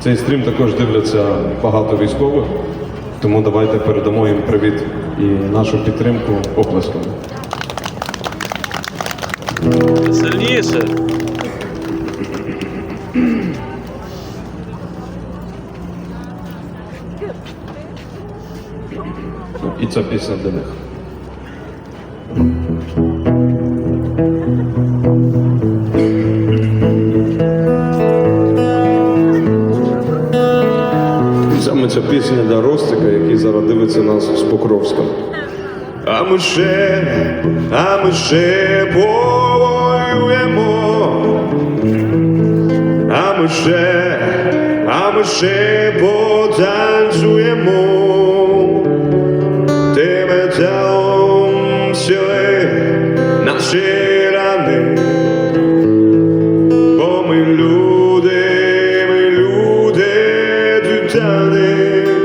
Цей стрім також дивляться багато військових, тому давайте передамо їм привіт і нашу підтримку оплесками. Сильніше. І ця пісня для них. Саме ця пісня для Ростика, який зараз дивиться нас з Покровська. А ми ще, а ми ще повоюємо. А ми ще, а ми ще потанцюємо. Ти металом сіли наші рани. Бо ми люди, shouting.